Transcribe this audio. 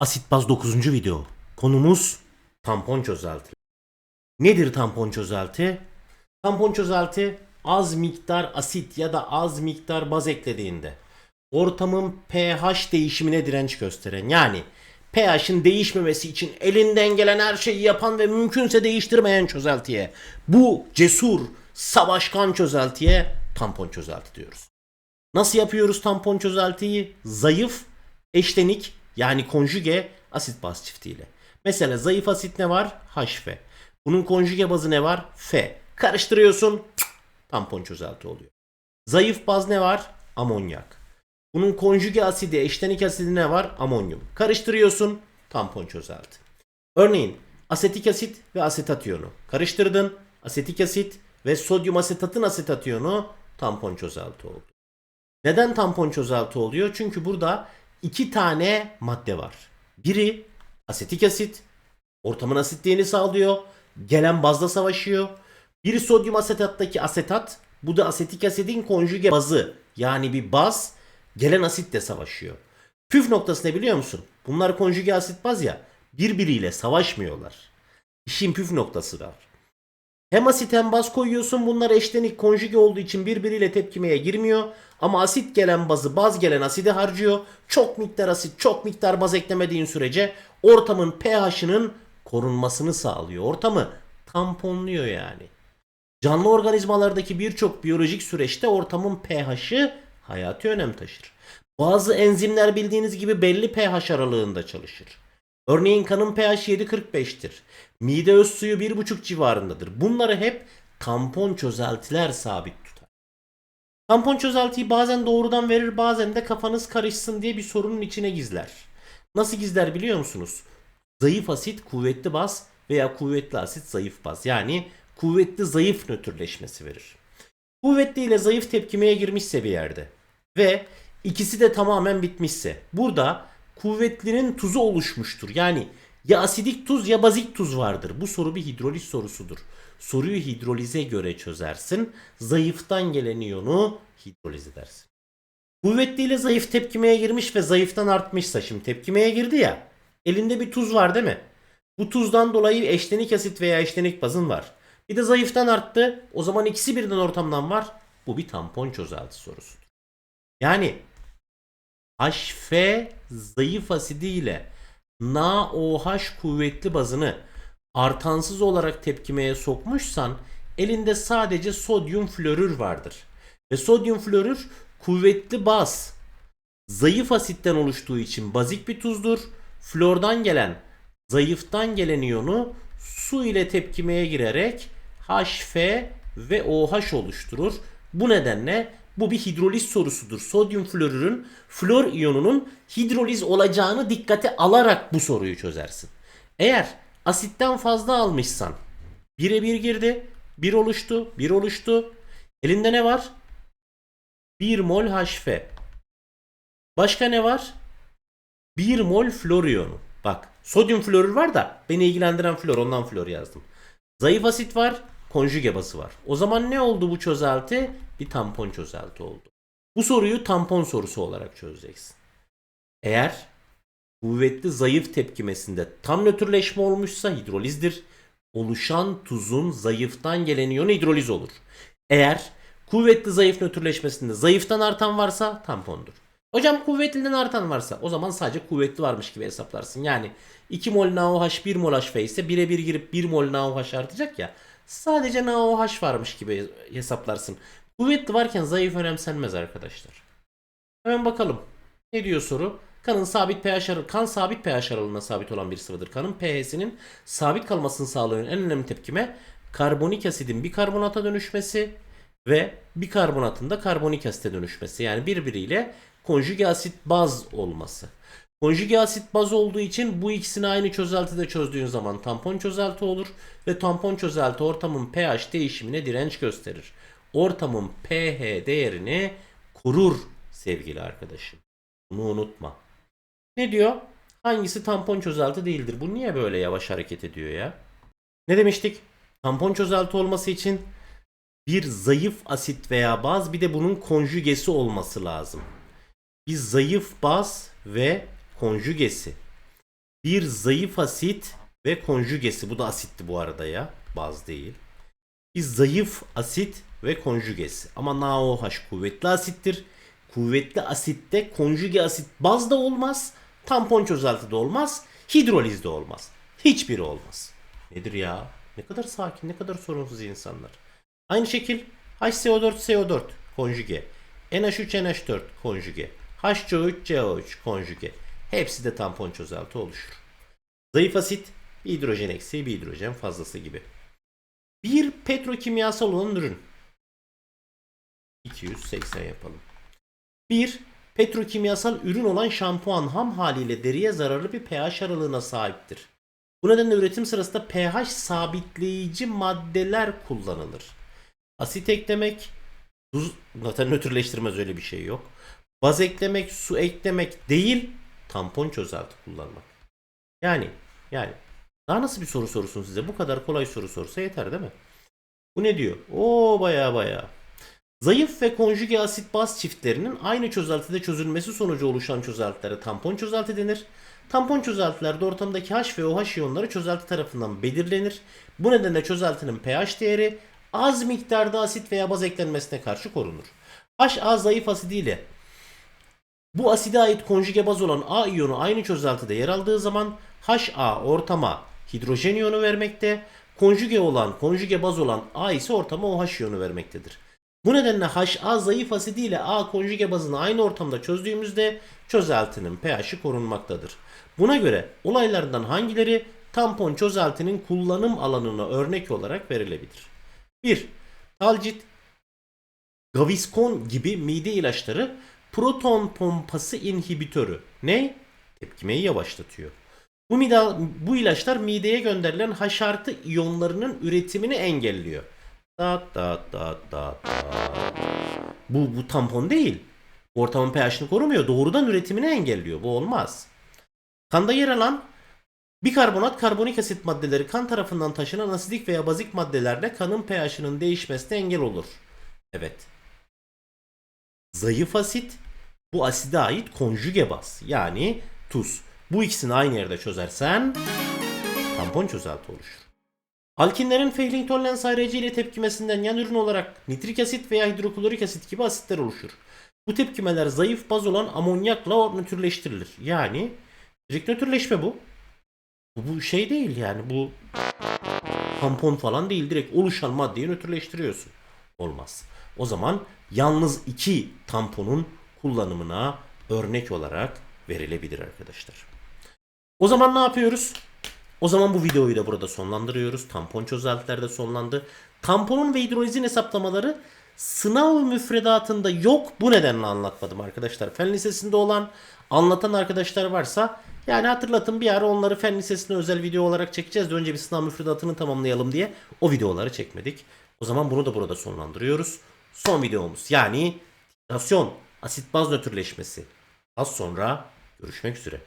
Asit baz 9. video. Konumuz tampon çözelti. Nedir tampon çözelti? Tampon çözelti az miktar asit ya da az miktar baz eklediğinde ortamın pH değişimine direnç gösteren yani pH'in değişmemesi için elinden gelen her şeyi yapan ve mümkünse değiştirmeyen çözeltiye bu cesur savaşkan çözeltiye tampon çözelti diyoruz. Nasıl yapıyoruz tampon çözeltiyi? Zayıf, eşlenik yani konjüge asit baz çiftiyle. Mesela zayıf asit ne var? HF. Bunun konjüge bazı ne var? F. Karıştırıyorsun tampon çözelti oluyor. Zayıf baz ne var? Amonyak. Bunun konjüge asidi, eşlenik asidi ne var? Amonyum. Karıştırıyorsun tampon çözelti. Örneğin asetik asit ve asetat iyonu. Karıştırdın asetik asit ve sodyum asetatın asetat iyonu tampon çözelti oldu. Neden tampon çözelti oluyor? Çünkü burada iki tane madde var. Biri asetik asit, ortamın asitliğini sağlıyor, gelen bazla savaşıyor. Biri sodyum asetattaki asetat, bu da asetik asidin konjüge bazı yani bir baz gelen asitle savaşıyor. Püf noktası ne biliyor musun? Bunlar konjüge asit baz ya birbiriyle savaşmıyorlar. İşin püf noktası var. Hem asit hem baz koyuyorsun. Bunlar eşlenik konjüge olduğu için birbiriyle tepkimeye girmiyor. Ama asit gelen bazı baz gelen asidi harcıyor. Çok miktar asit çok miktar baz eklemediğin sürece ortamın pH'ının korunmasını sağlıyor. Ortamı tamponluyor yani. Canlı organizmalardaki birçok biyolojik süreçte ortamın pH'i hayati önem taşır. Bazı enzimler bildiğiniz gibi belli pH aralığında çalışır. Örneğin kanın pH 7.45'tir. Mide öz suyu 1.5 civarındadır. Bunları hep tampon çözeltiler sabit tutar. Tampon çözeltiyi bazen doğrudan verir bazen de kafanız karışsın diye bir sorunun içine gizler. Nasıl gizler biliyor musunuz? Zayıf asit kuvvetli baz veya kuvvetli asit zayıf baz. Yani kuvvetli zayıf nötrleşmesi verir. Kuvvetli ile zayıf tepkimeye girmişse bir yerde ve ikisi de tamamen bitmişse burada kuvvetlinin tuzu oluşmuştur. Yani ya asidik tuz ya bazik tuz vardır. Bu soru bir hidroliz sorusudur. Soruyu hidrolize göre çözersin. Zayıftan gelen iyonu hidroliz edersin. Kuvvetli ile zayıf tepkimeye girmiş ve zayıftan artmışsa şimdi tepkimeye girdi ya. Elinde bir tuz var değil mi? Bu tuzdan dolayı eşlenik asit veya eşlenik bazın var. Bir de zayıftan arttı. O zaman ikisi birden ortamdan var. Bu bir tampon çözelti sorusudur. Yani HF zayıf asidi ile NaOH kuvvetli bazını artansız olarak tepkimeye sokmuşsan elinde sadece sodyum florür vardır. Ve sodyum florür kuvvetli baz zayıf asitten oluştuğu için bazik bir tuzdur. Flordan gelen zayıftan gelen iyonu su ile tepkimeye girerek HF ve OH oluşturur. Bu nedenle bu bir hidroliz sorusudur. Sodyum florürün flor iyonunun hidroliz olacağını dikkate alarak bu soruyu çözersin. Eğer asitten fazla almışsan 1'e 1 girdi, 1 oluştu, 1 oluştu. Elinde ne var? 1 mol HF. Başka ne var? 1 mol flor iyonu. Bak sodyum florür var da beni ilgilendiren flor ondan flor yazdım. Zayıf asit var, konjüge bası var. O zaman ne oldu bu çözelti? Bir tampon çözelti oldu. Bu soruyu tampon sorusu olarak çözeceksin. Eğer kuvvetli zayıf tepkimesinde tam nötrleşme olmuşsa hidrolizdir. Oluşan tuzun zayıftan gelen iyonu hidroliz olur. Eğer kuvvetli zayıf nötrleşmesinde zayıftan artan varsa tampondur. Hocam kuvvetliden artan varsa o zaman sadece kuvvetli varmış gibi hesaplarsın. Yani 2 mol NaOH 1 mol HF ise 1'e 1 girip 1 mol NaOH artacak ya. Sadece NaOH varmış gibi hesaplarsın. Kuvvetli varken zayıf önemsenmez arkadaşlar. Hemen bakalım. Ne diyor soru? Kanın sabit pH aralığı, kan sabit pH aralığına sabit olan bir sıvıdır. Kanın pH'sinin sabit kalmasını sağlayan en önemli tepkime karbonik asidin bikarbonata dönüşmesi ve bikarbonatın da karbonik asite dönüşmesi. Yani birbiriyle konjüge asit baz olması. Konjüge asit baz olduğu için bu ikisini aynı çözeltide çözdüğün zaman tampon çözelti olur ve tampon çözelti ortamın pH değişimine direnç gösterir. Ortamın pH değerini korur sevgili arkadaşım. Bunu unutma. Ne diyor? Hangisi tampon çözelti değildir? Bu niye böyle yavaş hareket ediyor ya? Ne demiştik? Tampon çözelti olması için bir zayıf asit veya baz bir de bunun konjügesi olması lazım. Bir zayıf baz ve konjügesi. bir zayıf asit ve konjugesi. Bu da asitti bu arada ya. Baz değil. Bir zayıf asit ve konjugesi. Ama NaOH kuvvetli asittir. Kuvvetli asitte konjuge asit baz da olmaz. Tampon çözelti de olmaz. Hidroliz de olmaz. Hiçbiri olmaz. Nedir ya? Ne kadar sakin, ne kadar sorunsuz insanlar. Aynı şekil HCO4CO4 konjuge. NH3NH4 konjuge. HCO3CO3 konjuge. Hepsi de tampon çözelti oluşur. Zayıf asit bir hidrojen eksiği bir hidrojen fazlası gibi. Bir petrokimyasal olan ürün. 280 yapalım. Bir petrokimyasal ürün olan şampuan ham haliyle deriye zararlı bir pH aralığına sahiptir. Bu nedenle üretim sırasında pH sabitleyici maddeler kullanılır. Asit eklemek, tuz, zaten nötrleştirmez öyle bir şey yok. Baz eklemek, su eklemek değil, tampon çözelti kullanmak. Yani, yani daha nasıl bir soru sorsun size? Bu kadar kolay soru sorsa yeter değil mi? Bu ne diyor? Oo baya baya. Zayıf ve konjuge asit baz çiftlerinin aynı çözeltide çözülmesi sonucu oluşan çözeltilere tampon çözelti denir. Tampon çözeltilerde ortamdaki H ve OH iyonları çözelti tarafından belirlenir. Bu nedenle çözeltinin pH değeri az miktarda asit veya baz eklenmesine karşı korunur. HA zayıf asidiyle bu aside ait konjuge baz olan A iyonu aynı çözeltide yer aldığı zaman HA ortama hidrojen iyonu vermekte, konjuge olan konjuge baz olan A ise ortama OH iyonu vermektedir. Bu nedenle HA zayıf asidi ile A konjuge bazını aynı ortamda çözdüğümüzde çözeltinin pH'i korunmaktadır. Buna göre olaylardan hangileri tampon çözeltinin kullanım alanına örnek olarak verilebilir? 1. Talcit, Gaviscon gibi mide ilaçları proton pompası inhibitörü. Ne? Tepkimeyi yavaşlatıyor. Bu, mida, bu ilaçlar mideye gönderilen H artı iyonlarının üretimini engelliyor. Dat dat dat dat dat. Bu, bu tampon değil. Ortamın pH'ini korumuyor. Doğrudan üretimini engelliyor. Bu olmaz. Kanda yer alan bikarbonat, karbonik asit maddeleri kan tarafından taşınan asidik veya bazik maddelerle kanın pH'inin değişmesine engel olur. Evet. Zayıf asit bu aside ait konjuge baz yani tuz. Bu ikisini aynı yerde çözersen tampon çözelti oluşur. Alkinlerin Fehling-Tollens ayrıcı ile tepkimesinden yan ürün olarak nitrik asit veya hidroklorik asit gibi asitler oluşur. Bu tepkimeler zayıf baz olan amonyakla nötrleştirilir. Yani direkt nötrleşme bu. Bu, bu şey değil yani bu tampon falan değil direkt oluşan maddeyi nötrleştiriyorsun. Olmaz. O zaman yalnız iki tamponun kullanımına örnek olarak verilebilir arkadaşlar. O zaman ne yapıyoruz? O zaman bu videoyu da burada sonlandırıyoruz. Tampon çözeltiler de sonlandı. Tamponun ve hidrolizin hesaplamaları sınav müfredatında yok. Bu nedenle anlatmadım arkadaşlar. Fen lisesinde olan anlatan arkadaşlar varsa yani hatırlatın bir ara onları fen lisesine özel video olarak çekeceğiz de önce bir sınav müfredatını tamamlayalım diye o videoları çekmedik. O zaman bunu da burada sonlandırıyoruz. Son videomuz yani titrasyon, asit baz nötrleşmesi. Az sonra görüşmek üzere.